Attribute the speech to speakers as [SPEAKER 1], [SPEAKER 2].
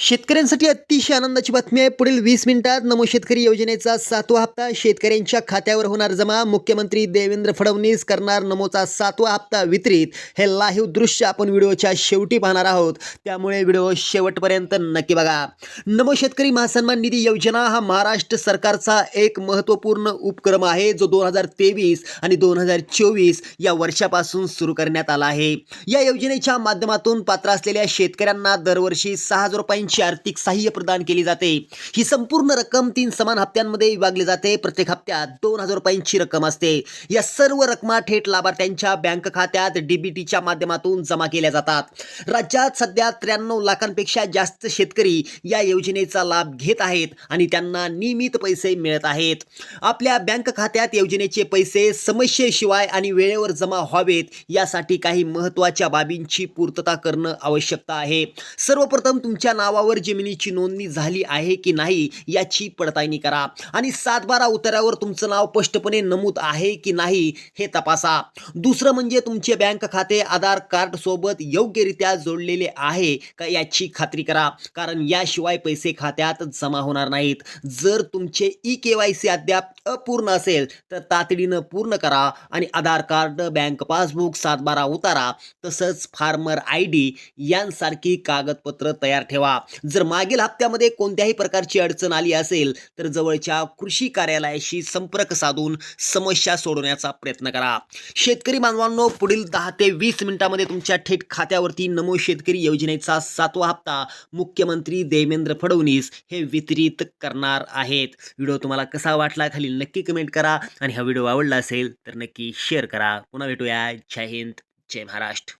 [SPEAKER 1] शेतकऱ्यांसाठी अतिशय आनंदाची बातमी आहे. पुढील वीस मिनिटात नमो शेतकरी योजनेचा सातवा हप्ता शेतकऱ्यांच्या खात्यावर होणार जमा. मुख्यमंत्री देवेंद्र फडणवीस करणार नमोचा सातवा हप्ता वितरित. हे लाईव्ह दृश्य आपण व्हिडिओच्या शेवटी पाहणार आहोत. त्यामुळे व्हिडिओ शेवटपर्यंत नक्की बघा. नमो शेतकरी महासन्मान निधी योजना हा महाराष्ट्र सरकारचा एक महत्त्वपूर्ण उपक्रम आहे जो दोन हजार तेवीस आणि दोन हजार चोवीस या वर्षापासून सुरू करण्यात आला आहे. या योजनेच्या माध्यमातून पात्र असलेल्या शेतकऱ्यांना दरवर्षी सहा हजार रुपयांची आर्थिक सहाय्य प्रदान केली जाते. ही संपूर्ण रक्कम तीन समान हप्त्यांमध्ये विभागली जाते. प्रत्येक हप्त्यात दोन हजार रुपयांची रक्कम असते. या सर्व रकमा थेट लाभार्थ्यांच्या बँक खात्यात डीबीटीच्या माध्यमातून जमा केल्या जातात. राज्यात सध्या त्र्याण्णव लाखांपेक्षा जास्त शेतकरी या योजनेचा लाभ घेत आहेत आणि त्यांना नियमित पैसे मिळत आहेत. आपल्या बँक खात्यात योजनेचे पैसे समस्येशिवाय आणि वेळेवर जमा व्हावेत यासाठी काही महत्त्वाच्या बाबींची पूर्तता करणं आवश्यकता आहे. सर्वप्रथम तुमच्या नावावर जमिनीची नोंदणी झाली आहे की नाही याची पडताळणी करा. आणि सातबारा उतार्यावर तुमचं नाव स्पष्टपणे नमूद आहे की नाही हे तपासा. दुसरं म्हणजे तुमचे बँक खाते आधार कार्ड सोबत योग्यरित्या जोडलेले आहे का याची खात्री करा. कारण याशिवाय पैसे खात्यात जमा होणार नाहीत. जर तुमचे ई के वाय सी अद्याप अपूर्ण असेल तर तातडीनं पूर्ण करा. आणि आधार कार्ड बँक पासबुक सातबारा उतारा तसंच फार्मर आय डी यांसारखी कागदपत्र तयार ठेवा. जर मागील हप्त्यामध्ये कोणत्याही प्रकारची अडचण आली असेल तर जवळच्या कृषी कार्यालयाशी संपर्क साधून समस्या सोडवण्याचा प्रयत्न करा. शेतकरी बांधवांनो पुढील दहा ते वीस मिनिटामध्ये तुमच्या थेट खात्यावरती नमो शेतकरी योजनेचा सातवा हप्ता मुख्यमंत्री देवेंद्र फडणवीस हे वितरित करणार आहेत. व्हिडिओ तुम्हाला कसा वाटला खाली नक्की कमेंट करा आणि हा व्हिडिओ आवडला असेल तर नक्की शेअर करा. पुन्हा भेटूया. जय हिंद जय महाराष्ट्र.